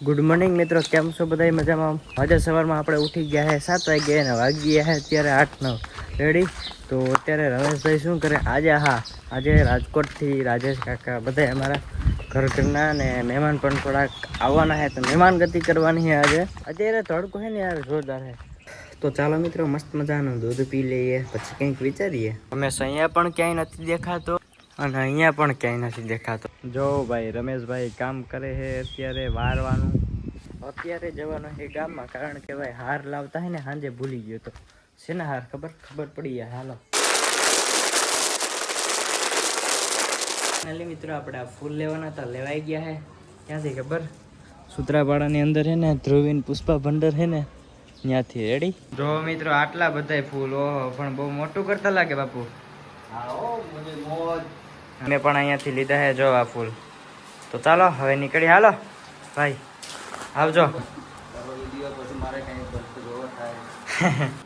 Good morning મિત્રો, કેમ છો બધા મજામાં? આજે સવારમાં આપણે ઉઠી ગયા છે સાત વાગે અને વાગી ગયા છે અત્યારે આઠ નવ. રેડી તો અત્યારે રમેશભાઈ શું કરે? આજે હા, આજે રાજકોટથી રાજેશ કાકા બધા અમારા ઘર ઘરના ને મહેમાન પણ થોડાક આવવાના છે તો મહેમાન ગતિ કરવાની છે આજે. અત્યારે તડકો છે ને યાર, જોરદાર છે તો ચાલો મિત્રો, મસ્ત મજાનું દૂધ પી લઈએ, પછી કંઈક વિચારીએ. અમે અહીંયા પણ ક્યાંય નથી દેખાતો. અને અહીંયા પણ ક્યાંય નથી દેખાતો. જો ભાઈ રમેશભાઈ કામ કરે છે અત્યારે વારવાનું. અત્યારે જવાનું છે ગામમાં કારણ કે ભાઈ હાર લાવતા હે ને સાંજે ભૂલી ગયો તો. શેના હાર ખબર? ખબર પડી જાય હાલો. ફાઇનલી મિત્રો આપણે આ ફૂલ લેવાના હતા લેવાઈ ગયા હે ક્યાંથી ખબર? સુત્રાપાડાની અંદર છે ને ધ્રુવીન પુષ્પા ભંડર છે ને ત્યાંથી રેડી જો મિત્રો આટલા બધા ફૂલ ઓહો પણ બહુ મોટું કરતા લાગે બાપુ. અમે પણ અહીંયાથી લીધા છે જો આ ફૂલ. તો ચાલો હવે નીકળી હાલો. ભાઈ આવજો.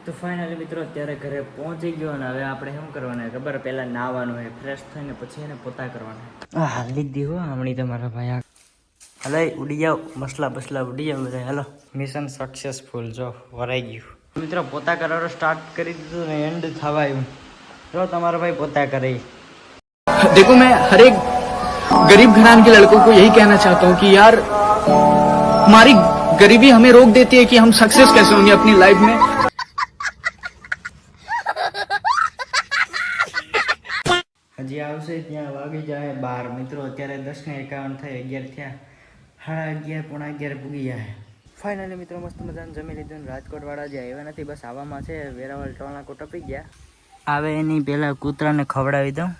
તો ફાઇનલી મિત્રો અત્યારે ઘરે પહોંચી ગયો અને હવે આપણે શું કરવાના? ખબર? પહેલા નાહવાનું હોય ફ્રેશ થઈને પછી એને પોતા કરવાના. હા હાલ લીધી હો હમણી તમારા ભાઈ આ હલે ઉડી જાઓ. મસલા બસલા ઉડી જાઓ બધા. હલો. મિશન સક્સેસફુલ જો વરાઈ ગયું. મિત્રો પોતા કરવાનું સ્ટાર્ટ કરી દીધું ને એન્ડ થવાયું. જો તમારો ભાઈ પોતા કરે. देखो मैं हर एक गरीब घरान के लड़कों को यही कहना चाहता हूँ कि यार हमारी गरीबी हमें रोक देती है कि हम सक्सेस कैसे होंगे अपनी लाइफ में હજી આવશે ત્યાં વાગી જાય બાર મિત્રો અત્યારે દસ ને એકાવન થઈ અગિયાર થયા સાડા અગિયાર પોણા અગિયાર પૂગી જાય ફાઇનલી મિત્રો મસ્ત મજાનું જમી લીધું ને રાજકોટ વાળા જે આવ્યા નથી બસ આવવામાં છે વેરાવળ ટોણાકો ટપી ગયા આવે એની પહેલાં કૂતરાને ખવડાવી દઉં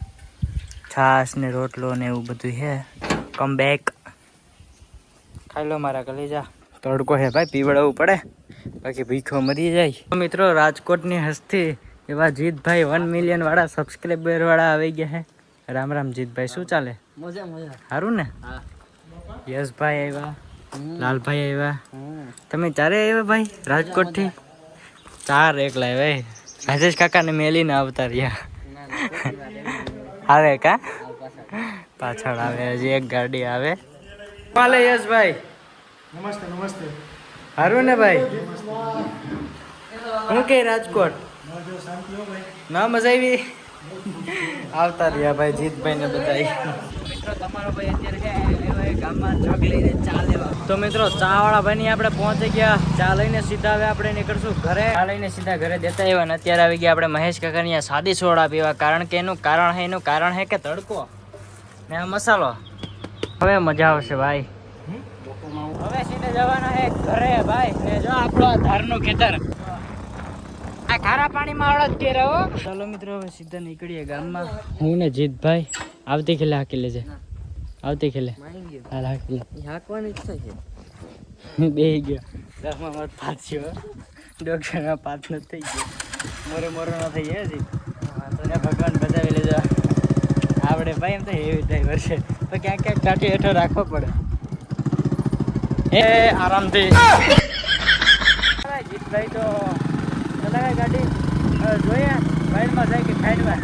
છાશ ને રોટલો ને એવું બધું છે કમ બેક ખાઈ લો મારા કલેજા. તડકો હે ભાઈ પીવડાવવું પડે. બાકી ભીખો મરી જાય. મિત્રો રાજકોટની હસ્તી એવા જીતભાઈ વન મિલિયન વાળા સબસ્ક્રાઈબર વાળા આવી ગયા હે. રામ રામ જીતભાઈ શું ચાલે? મજા સારું ને? યશભાઈ આવ્યા લાલભાઈ આવ્યા. તમે ચારે આવ્યા ભાઈ રાજકોટથી? ચાર એકલા ભાઈ રાજેશ કાકાને મેલીને આવતા રહ્યા. આવે કા? પાછળ. આવે હજી એક ગાડી આવે. ચાલે યશભાઈ. નમસ્તે નમસ્તે. હારું ને ભાઈ? હું કે રાજકોટ? ના મજા આવી? આવતા રહ્યા ભાઈ જીતભાઈ ને બધા મિત્રો તમારો ભાઈ અત્યારે ગામમાં જગ લઈને ચા લેવા. તો મિત્રો ચા વાળા ભાઈ ની આપણે પહોંચી ગયા. ચા લઈને સીધા હવે આપણે નીકળશું ઘરે. ચા લઈને સીધા ઘરે દેતા આવ્યા ને અત્યારે આવી ગયા આપણે મહેશ કાકાની સાદી સોડા પીવા. કારણ કે એનું કારણ છે એનું કારણ છે કે તડકો. ને મસાલો. હવે મજા આવશે ભાઈ. હવે સીધે જવાના હે ઘરે ભાઈ. ને જો આપણો ધારનું ખેતર. આ ખારા પાણીમાં આવડત કે રહો ચાલો મિત્રો હવે સીધા નીકળીએ ગામમાં. હું ને જીતભાઈ. આવતી ખેલે હાકી લેજે. આવતી ખેલે. હાલ હાકી લે. હાકવાની ઈચ્છા છે. બે ગયો. દસમાં માર પાત છે ડોક્ટરના પાત ન થઈ ગયો. મોરે મોરો ન થઈ ગયા હજી. તને ભગવાન બચાવી લેજો. આપણે ભાઈ એમ તો એવી ડ્રાઈવર છે તો ક્યાંક ક્યાંક કાઢી હેઠો રાખવો પડે. એ આરામથી. જીતભાઈ તો. ચલાવે ગાડી હવે જોઈએ. વાઇડમાં જાય કે સાઈડમાં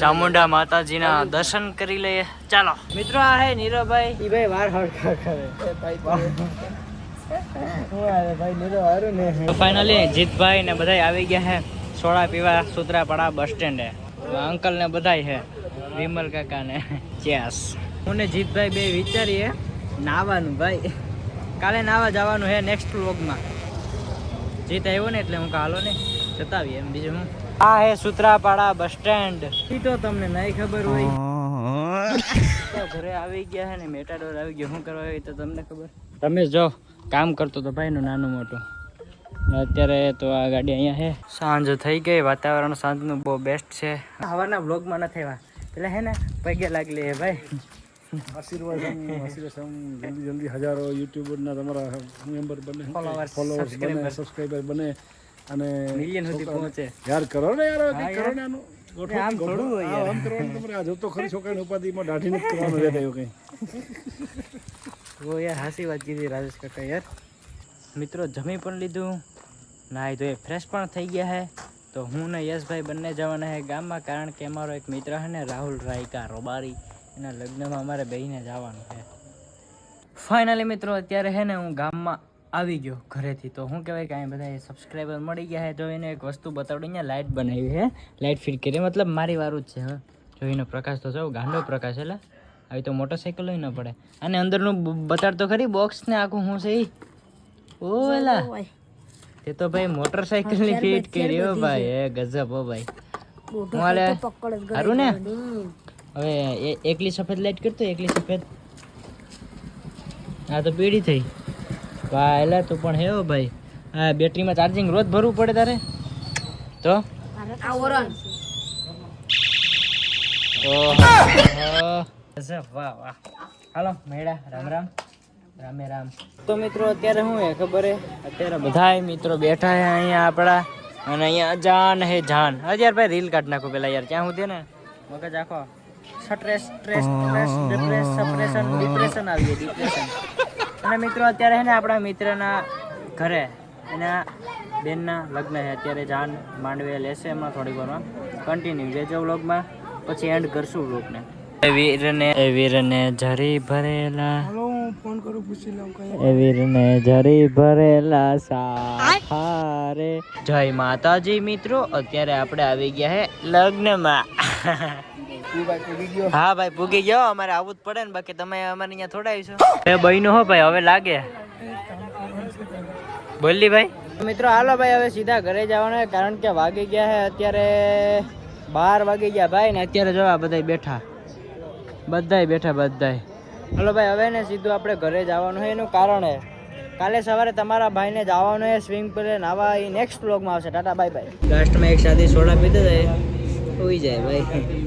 ચામુંડા માતાજીના દર્શન કરી લઈએ. ચાલો. મિત્રો આ હે નીરવભાઈ. ઈ ભાઈ વાર હડકા કરે. ફાઇનલી જીતભાઈ ને બધા આવી ગયા હે. સોડા પીવા સુત્રાપાડા બસ સ્ટેન્ડે અંકલ ને બધા હે. વિમલ કાકા ને. ચેસ. હું ને જીતભાઈ બે વિચારીએ. નાવાનું ભાઈ. કાલે નાવા જવાનું હે નેક્સ્ટ વ્લોગમાં જીત આવ્યો ને એટલે હું કાલો ને. જતાવીએ એમ બીજું હું આ હે સુત્રાપાડા બસ સ્ટેન્ડ. તો તમને નહીં ખબર હોય. ઘરે આવી ગયા છે ને મેટાડોર આવી ગયો. શું કરવા આવી તો તમને ખબર? તમે જો કામ કરતો તો ભાઈ નું નાનું મોટું. અત્યારે તો આ ગાડી અહીંયા છે સાંજ થઈ ગઈ વાતાવરણ સાંજનું બહુ બેસ્ટ છે. સવારના બ્લોગમાં ન થયા એટલે હે ને પગે લાગલી લે ભાઈ. આશીર્વાદ આશીર્વાદ જલ્દી જલ્દી હજારો યુટ્યુબરના તમારા મેમ્બર બને. ફોલોઅર્સ બને સબસ્ક્રાઈબર બને. અને મિલિયન સુધી પહોંચે. યાર કરો ને યાર કઈ કરો ને આનું. આમ થોડું હોય યાર. આમ કરવાનું તમારે આ જોતો ખરી છોકરાની ઉપાધિમાં દાઢી નથી કરવાનું રહેતા એવું કંઈ. ઓ યાર હાસી વાત કીધી રાજેશ કાકા યાર. મિત્રો જમી પણ લીધું. નાહી ધોઈ ફ્રેશ પણ થઈ ગયા હે. તો હું ને યશભાઈ બંને જવાના હે ગામમાં કારણ કે અમારો એક મિત્ર છે ને રાહુલ રાયકા રોબારી. એના લગ્નમાં અમારે બેહીને જવાનું છે ફાઇનલી મિત્રો અત્યારે હે ને હું ગામમાં આવી ગયો ઘરેથી. તો શું કહેવાય કે અહીં બધા સબસ્ક્રાઈબર મળી ગયા છે. જોઈને એક વસ્તુ બતાવડી અહીંયા લાઇટ બનાવી છે. લાઇટ ફિટ કરી. મતલબ મારી વારું જ છે હવે જોઈને પ્રકાશ તો સૌ ગાંડો પ્રકાશ એટલે આવી તો મોટરસાઇકલ ન પડે. અને અંદરનું બતાડતો ખરી બોક્સ ને આખું શું છે ઓ ઓલા તે તો ભાઈ મોટરસાઇકલની ફિટ કરી હો ભાઈ. એ ગજબ હો ભાઈ. હારું ને? હવે એકલી સફેદ લાઈટ કરતો એકલી સફેદ. આ તો પીળી થઈ. વાહ એટલે તું પણ હેવો ભાઈ. હા બેટરીમાં ચાર્જિંગ રોજ ભરવું પડે તારે? તો? ઓહો ગજબ, વાહ વાહ. હાલો મેળા રામ રામ. રામે રામ. તો મિત્રો અત્યારે શું હે ખબર હે? અત્યારે બધાય મિત્રો બેઠા હે અહીંયા આપણા. અને અહીંયા જાન હે જાન. અત્યારે ભાઈ રીલ કાઢ નાખો પેલા યાર. ક્યાં સુધી ને? મગજ આખો. Stress stress stress depress suppression depression આવી ડિપ્રેશન અને મિત્રો અત્યારે છે ને આપણા મિત્રના ઘરે એના બેનના લગ્ન છે. અત્યારે જાન માંડવે લેશે એમાં થોડીક વારમાં. કન્ટિન્યુ લેજો વ્લોગમાં. પછી એન્ડ કરશું વ્લોગને. એ વીરને એ વીરને જરી ભરેલા. ફોન કરું પૂછી લઉં એ વીરને જરી ભરેલા સારે જય માતાજી મિત્રો અત્યારે આપણે આવી ગયા હે લગ્નમાં. હા ભાઈ પૂગી ગયો. અમારે આવવું જ પડે ને બાકી તમે અમારે અહીંયા થોડા આવીશો એ બહેનો હો ભાઈ હવે લાગે. બોલી ભાઈ. મિત્રો હાલો ભાઈ હવે સીધા ઘરે જવાનું કારણ કે વાગી ગયા છે અત્યારે બાર વાગી ગયા ભાઈ ને અત્યારે જો આ બધાય બેઠા. બધાય બેઠા બધાય. હાલો ભાઈ હવે ને સીધું આપણે ઘરે જવાનું છે. એનું કારણ છે કાલે સવારે તમારા ભાઈને જવાનું છે સ્વિમિંગ પુલે નાવા એ નેક્સ્ટ બ્લોગમાં આવશે. Tata bye bye. લાસ્ટમાં એક સાથે સોડા પીધું જાય હોઈ જાય ભાઈ.